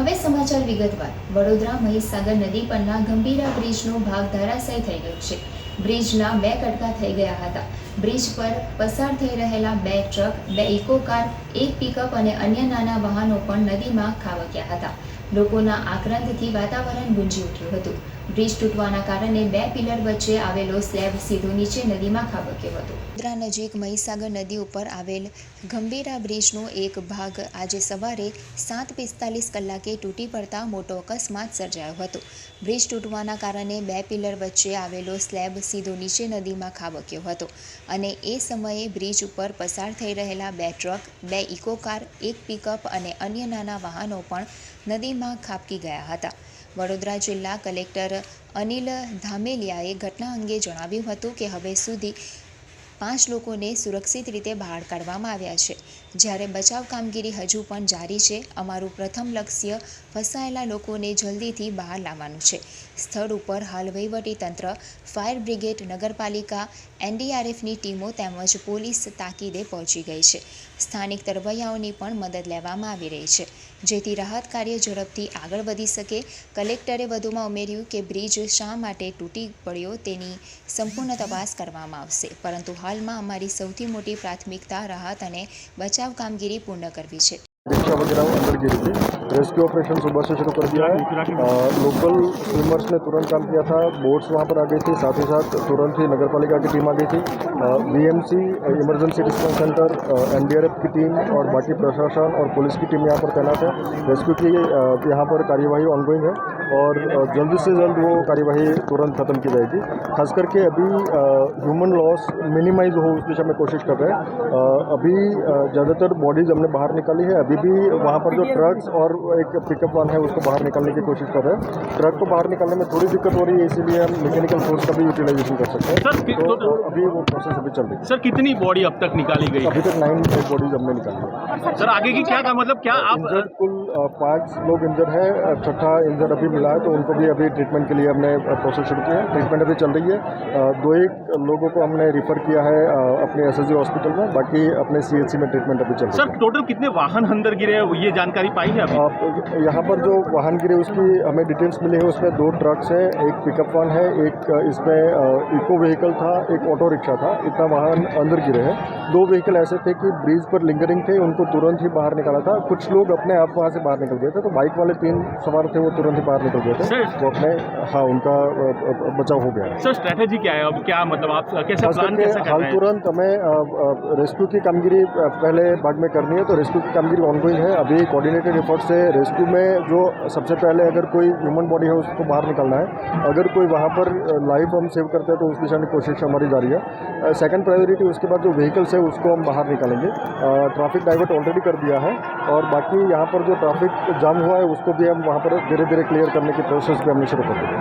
હવે સમાચાર વિગતવાર. વડોદરા મહીસાગર નદી પરના ગંભીરા બ્રિજનો ભાગ ધરાશય થઈ ગયો છે. બ્રિજના બે કટકા થઈ ગયા હતા. બ્રિજ પર પસાર થઈ રહેલા બે ટ્રક, બે ઇકો કાર, એક પિકઅપ અને અન્ય નાના વાહનો પણ નદીમાં ખાબક્યા હતા. લોકોના આક્રંતથી વાતાવરણ ગુંજી ઉઠ્યું હતું. બ્રિજ તૂટવાના કારણે બે પિલર વચ્ચે આવેલો સ્લેબ સીધો નીચે નદીમાં ખાબક્યો હતો. વડોદરા નજીક મહીસાગર નદી ઉપર આવેલ ગંભીરા બ્રિજનો એક ભાગ આજે સવારે સાત પિસ્તાલીસ કલાકે તૂટી પડતા મોટો અકસ્માત સર્જાયો હતો. બ્રિજ તૂટવાના કારણે બે પિલર વચ્ચે આવેલો સ્લેબ સીધો નીચે નદીમાં ખાબક્યો હતો અને એ સમયે બ્રિજ ઉપર પસાર થઈ રહેલા બે ટ્રક, બે ઇકો કાર, એક પિકઅપ અને અન્ય નાના વાહનો પણ નદીમાં ખાબકી ગયા હતા. વડોદરા જિલ્લા કલેક્ટર અનિલ ધામેલિયાએ ઘટના અંગે જણાવ્યું હતું કે હવે સુધી પાંચ લોકોને સુરક્ષિત રીતે બહાર કાઢવામાં આવ્યા છે. જ્યારે બચાવ કામગીરી હજુ પણ જારી છે, અમારું પ્રથમ લક્ષ્ય ફસાયેલા લોકોને જલ્દીથી બહાર લાવવાનું છે. સ્થળ ઉપર હાલ વહીવટીતંત્ર ફાયર બ્રિગેડ, નગરપાલિકા, એનડીઆરએફની ટીમો તેમજ પોલીસ તાકીદે પહોંચી ગઈ છે. સ્થાનિક તરવૈયાઓની પણ મદદ લેવામાં આવી રહી છે. જેથી રાહત કાર્ય ઝડપથી આગળ વધી શકે. કલેક્ટરે વધુમાં ઉમેર્યું કે બ્રિજ શા માટે તૂટી પડ્યો તેની સંપૂર્ણ તપાસ કરવામાં આવશે, પરંતુ હાલમાં અમારી સૌથી મોટી પ્રાથમિકતા રાહત અને બચાવ કામગીરી પૂર્ણ કરવી છે. रिक्शा वगैरह वो अंदर गिरी थी। रेस्क्यू ऑपरेशन सुबह से शुरू कर दिया है। अ, लोकल स्विमर्स ने तुरंत काम किया था। बोट्स वहाँ पर आ गई थी। साथ ही साथ तुरंत ही नगर पालिका की टीम आ गई थी। BMC emergency response centre NDRF की टीम और बाकी प्रशासन और पुलिस की टीम यहाँ पर तैनात है। रेस्क्यू की यहाँ पर कार्यवाही ऑनगोइंग है और जल्द से जल्द वो कार्यवाही तुरंत खत्म की जाएगी। खास करके अभी ह्यूमन लॉस मिनिमाइज हो उस दिशा में कोशिश कर रहे हैं। अभी ज़्यादातर बॉडीज हमने बाहर निकाली है। अभी भी वहाँ पर जो ट्रक्स और एक पिकअप वन है उसको बाहर निकालने की कोशिश कर रहे हैं। ट्रक को बाहर निकालने में थोड़ी दिक्कत हो रही है इसीलिए हम मैकेनिकल फोर्स का भी यूटिलाइजेशन कर सकते हैं। सर, तो, तो- तो अभी वो प्रोसेस अभी चल रही है। सर कितनी बॉडी अब तक निकाली गई? अभी तक नाइन बॉडीज हमने निकाली है। सर आगे की क्या था? मतलब क्या आप कुल पाँच लोग इंजर्ड है छठा इंजर्ड अभी मिला है तो उनको भी अभी ट्रीटमेंट के लिए हमने प्रोसेस शुरू किया है। ट्रीटमेंट अभी चल रही है। दो एक लोगों को हमने रिफ़र किया है अपने एस हॉस्पिटल में बाकी अपने सी में ट्रीटमेंट अभी चल रही है। सर टोटल कितने वाहन अंदर गिरे हैं ये जानकारी पाई है अभी? आप यहाँ पर जो वाहन गिरे उसकी हमें डिटेल्स मिली है उसमें दो ट्रक्स है एक पिकअप वाहन है एक इसमें इको व्हीकल था एक ऑटो रिक्शा था इतना वाहन अंदर गिरे हैं। दो व्हीकल ऐसे थे कि ब्रिज पर लिंगरिंग थे उनको तुरंत ही बाहर निकाला था। कुछ लोग अपने आप वहाँ से बाहर निकल गए थे तो बाइक वाले तीन सवार थे वो तुरंत ही बाहर निकल गए थे। वो अपने हाँ उनका बचाव हो गया। सर स्ट्रेटेजी क्या है? अब क्या मतलब आप कैसे प्लान कैसे कर हाल रहे हैं? तुरंत हमें रेस्क्यू की कामगिरी पहले भाग में करनी है तो रेस्क्यू की कामगिरी ऑनगोइंग है। अभी कोऑर्डिनेटेड एफर्ट से रेस्क्यू में जो सबसे पहले अगर कोई ह्यूमन बॉडी है उसको बाहर निकालना है। अगर कोई वहाँ पर लाइफ हम सेव करते हैं तो उस दिशा में कोशिश हमारी जारी है। सेकंड प्रायोरिटी उसके बाद जो व्हीकल्स है उसको हम बाहर निकालेंगे। ट्रैफ़िक डाइवर्ट ऑलरेडी कर दिया है। और बाकी यहाँ पर जो ट्रैफ़िक जाम हुआ है, उसको भी हम वहाँ पर धीरे धीरे क्लियर करने की प्रोसेस भी हमने शुरू कर दी।